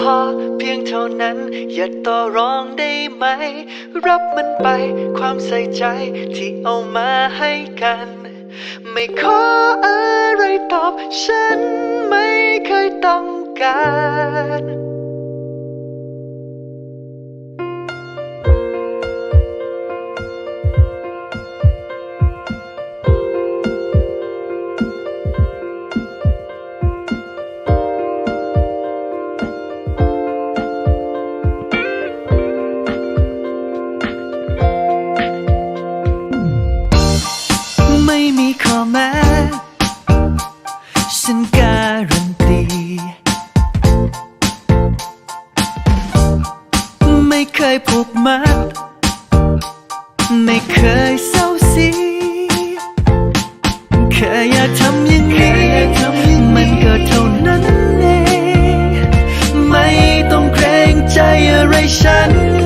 พอเท่านั้น อย่าต่อรองได้ไหม รับมันไปความใส่ใจที่เอามาให้กัน ไม่ขออะไรตอบฉันไม่เคยต้องการ แม้ฉันการันตีไม่เคยผูกมัด ไม่เคยเศร้าสีแค่อยากทำอย่างนี้มันก็เท่านั้นเอง ไม่ต้องเกรงใจอะไรฉัน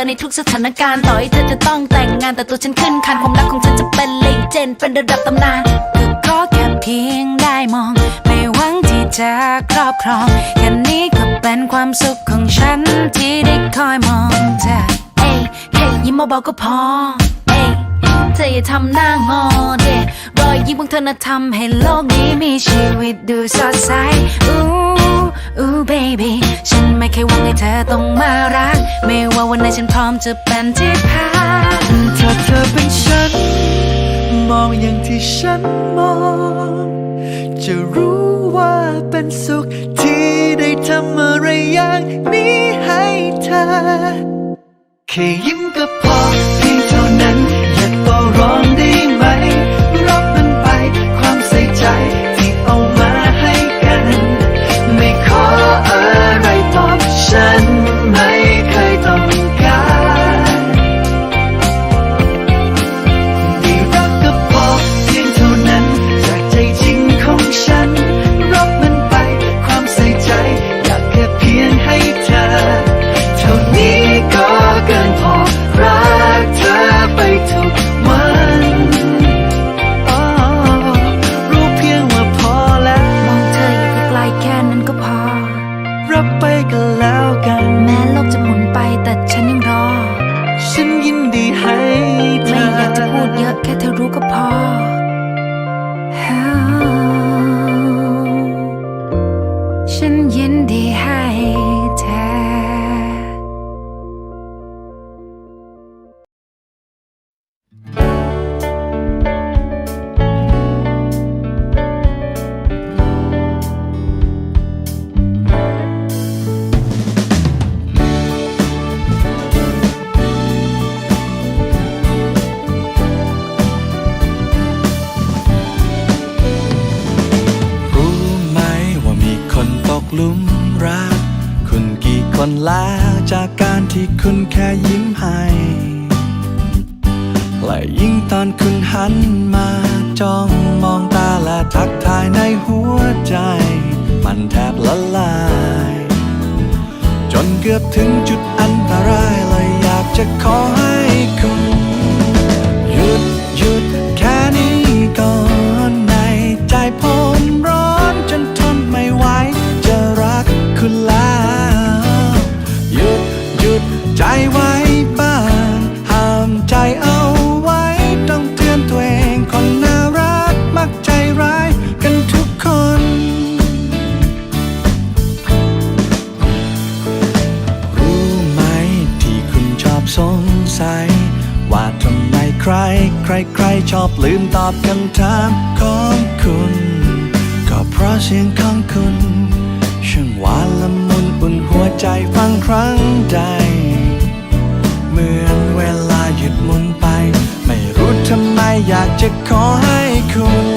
อในทุกสถานการณ์ต่อให้เธอจะต้องแต่งงานแต่ตัวฉันขึ้นคันความรักของฉันจะเป็นเลเจนเป็นระดับตำนานก็ขอแค่เพียงได้มอง ไม่หวังที่จะครอบครองแค่นี้ก็เป็นความสุขของฉันที่ได้คอยมองเธอเอ้ยแค่ยิ้มเบาๆก็พอเอ้ยเธออย่าทำหน้างอเดรอ ยยิ้มของเธอน่ะทำให้โลกนี้มีชีวิตดูสดใสอู้อู้ baby ฉันไม่เคยหวังให้เธอต้องมารัก ไม่ว่าวันไหนฉันพร้อมจะเป็นที่พักถ้าเธอเป็นฉัน มองอย่างที่ฉันมอง จะรู้ว่าเป็นสุขที่ได้ทำอะไรอย่างนี้ให้เธอแค่ยิ้มก็พอ รับไปก็แล้วกัน แม้โลกจะหมุนไปแต่ฉันยังรอ ฉันยินดีให้เธอ ไม่อยากจะพูดเยอะแค่เธอรู้ก็พอฉันยินดีให้ นกี่คนแล้วจากการที่คุณแค่ยิ้มให้และยิ่งตอนคุณหันมาจ้องมองตาและทักทายในหัวใจ มันแทบละลาย จนเกือบถึงจุดอันตรายเลยอยากจะขอให้คุณห สงสัย ว่าทำไมใคร ใครใครชอบลืมตอบคำถามของคุณ ก็เพราะเสียงของคุณช่างหวานละมุนอุ่นหัวใจฟังครั้งใด เหมือนเวลาหยุดมุนไป ไม่รู้ทำไมอยากจะขอให้คุณ